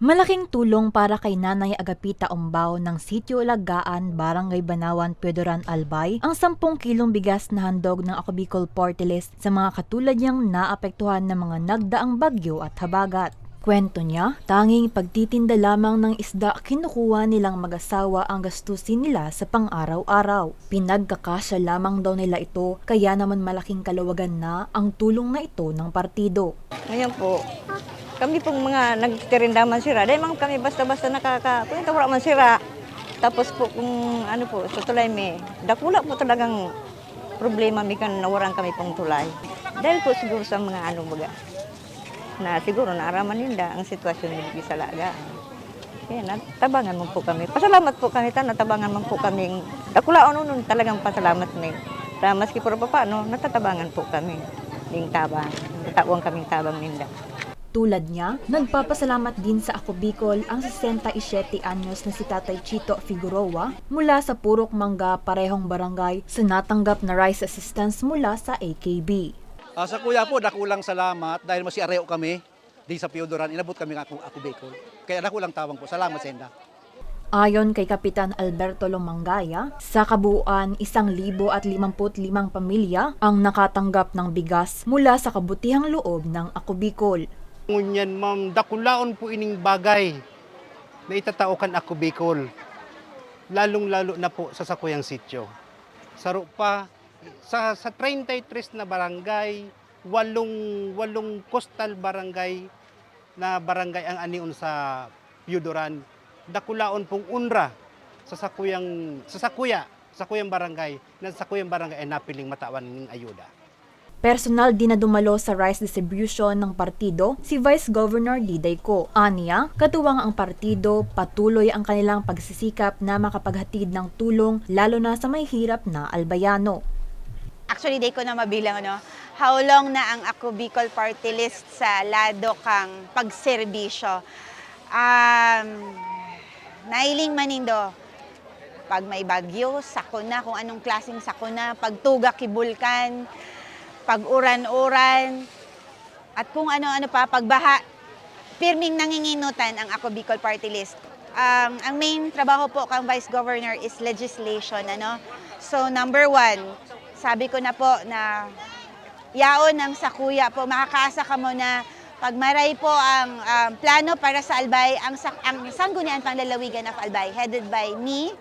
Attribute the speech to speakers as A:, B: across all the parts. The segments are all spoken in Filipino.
A: Malaking tulong para kay Nanay Agapita Umbao ng Sitio Lagaan, Barangay Banawan, Pedoran, Albay ang 10 kilong bigas na handog ng Ako Bicol Party sa mga katulad niyang naapektuhan ng mga nagdaang bagyo at habagat. Kwento niya, tanging pagtitinda lamang ng isda kinukuha nilang mag-asawa ang gastusin nila sa pang-araw-araw. Pinagkakasya lamang daw nila ito kaya naman malaking kalawagan na ang tulong na ito ng partido.
B: Ngayon po, kami pong mga nagtirinda man sira. Dahil mga kami basta-basta nakaka... Kung ito man sira. Tapos po kung ano po, sa tulay may, dakula po talagang problema mi kan nawaran kami pong tulay. Dahil po siguro sa mga ano baga, na siguro naaraman nila ang sitwasyon ni sa laga. Kaya natabangan mo po kami. Pasalamat po kami, ta, natabangan mo po kami. Dakula ano nun talagang pasalamat mi. Maski po pa paano, natatabangan po kami. Ning tabang, natawang kaming tabang ninda.
A: Tulad niya, nagpapasalamat din sa Ako Bicol ang 67 anyos na si Tatay Chito Figueroa mula sa Purok Mangga, parehong barangay sa natanggap na rice assistance mula sa AKB.
C: Ah, sa kuya po, dakulang salamat dahil masiareo kami di sa Piodoran. Inabot kami nga ako, ako Bicol. Kaya dakulang tawang po. Salamat, Senda.
A: Ayon kay Kapitan Alberto Lomangaya, sa kabuuan, isang libo at limamput limang pamilya ang nakatanggap ng bigas mula sa kabutihang loob ng Ako Bicol.
D: Ngunyan ma'am, dakulaon po ining bagay na itataukan ako Bicol. Lalong-lalo na po sa Sakuyang Sityo. Saro pa, sa, sa 33 na barangay, walong, walong coastal barangay na barangay ang anion sa Piudoran. Dakulaon pong unra sa Sakuyang, sa Sakuya, Sakuyang barangay, na sa Sakuyang barangay ay napiling matawan ng ayuda.
A: Personal din na dumalo sa rice distribution ng partido si Vice Governor Diday Ko. Aniya, katuwang ang partido, patuloy ang kanilang pagsisikap na makapaghatid ng tulong lalo na sa may hirap na albayano.
E: Actually, day ko na mabilang, ano, how long na ang ako Bicol Party List sa lado kang pagserbisyo. Um, nailing manindo, pag may bagyo, sakuna, kung anong klaseng sakuna, pagtuga kibulkan, pag uran-uran, at kung ano-ano pa, pagbaha, pirming nanginginutan ang ako Bicol Party List. Um, ang main trabaho po kang Vice Governor is legislation. Ano? So number one, sabi ko na po na yaon ng sakuya po, makakaasa ka mo na pag maray po ang um, plano para sa Albay, ang, ang sanggunian panglalawigan of Albay, headed by me,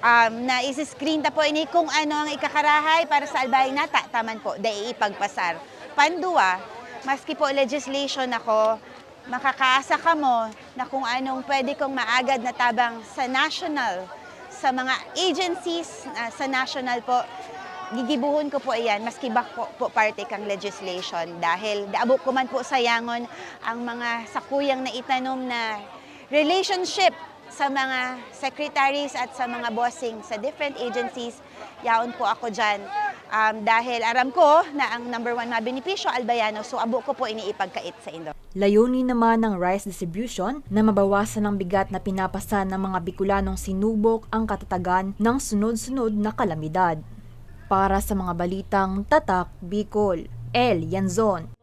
E: um, na isi-screen po ini kung ano ang ikakarahay para sa Albay nata, taman po, dai ipagpasar. Pandua, maski po legislation ako, makakaasa ka mo na kung anong pwede kong maagad na tabang sa national, sa mga agencies ah, sa national po, gigibuhon ko po iyan, maski ba po, po parte kang legislation. Dahil daabo ko man po sayangon ang mga sakuyang na itanom na relationship sa mga secretaries at sa mga bossing sa different agencies, yaon po ako dyan. Um, dahil aram ko na ang number one na benepisyo, albayano, so abo ko po iniipagkait sa Indo.
A: Layunin naman ng rice distribution na mabawasan ang bigat na pinapasa ng mga Bicolanong sinubok ang katatagan ng sunod-sunod na kalamidad. Para sa mga balitang Tatak Bicol, El Yanzon,